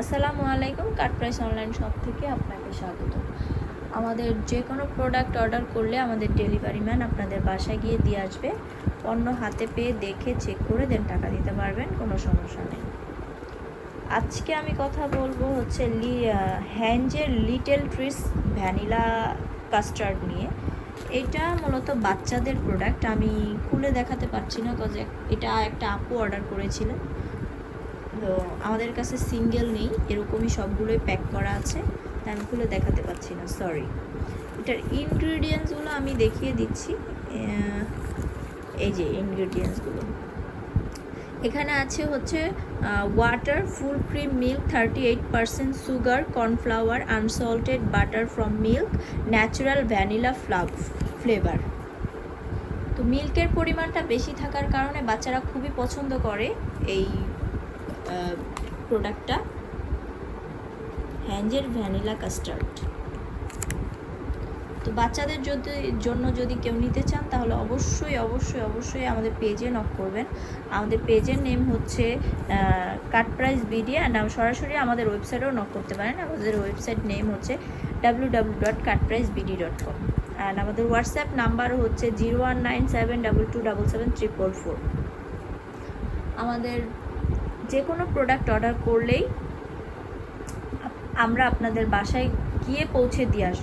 আসসালামু আলাইকুম কাট price online shop থেকে আপনাকে স্বাগত। আমাদের যে কোনো প্রোডাক্ট অর্ডার করলে আমাদের ডেলিভারি ম্যান আপনাদের বাসায় গিয়ে দিয়ে আসবে। পণ্য হাতে পেয়ে দেখে চেক করে দেন টাকা দিতে পারবেন, কোনো সমস্যা নেই। আজকে আমি কথা বলব হচ্ছে লি হ্যান্ডের লিটল ট্রিস ভ্যানিলা কাস্টার্ড নিয়ে। এটা মূলত বাচ্চাদের প্রোডাক্ট আমি খুলে দেখাতে পারছি না কজ এটা একটা আপু অর্ডার করেছিলেন। তো আমাদের কাছে সিঙ্গেল নেই, এরকমই সবগুলোই প্যাক করা আছে তাই আমি খুলে দেখাতে পাচ্ছি না সরি এটার ইনগ্রিডিয়েন্টসগুলো আমি দেখিয়ে দিচ্ছি এই যে ইনগ্রিডিয়েন্টসগুলো এখানে আছে হচ্ছে water full cream milk thirty eight percent sugar cornflour unsalted butter from milk natural vanilla flav flavour তো মিল্কের পরিমাণটা বেশি থাকার কারণে বাচ্চারা খুবই পছন্দ করে এই প্রোডাক্টটা, হ্যাঞ্জের ভ্যানিলা কাস্টার্ড। তো বাচ্চাদের যদি, জন্য যদি কেউ নিতে চান, তাহলে অবশ্যই অবশ্যই অবশ্যই আমাদের পেজে নক করবেন। আমাদের পেজের নেম হচ্ছে কাট প্রাইস বিডি অ্যান্ড সরাসরি আমাদের ওয়েবসাইটেও নক করতে পারেন। আমাদের ওয়েবসাইট নেম হচ্ছে W W dot cut price BD dot com and আমাদের হোয়াটসঅ্যাপ নাম্বার হচ্ছে zero one nine seven double two double seven triple four আমাদের যে কোনো প্রোডাক্ট অর্ডার করলেই আমরা আপনাদের বাসায় গিয়ে পৌঁছে দিয়ে আসব।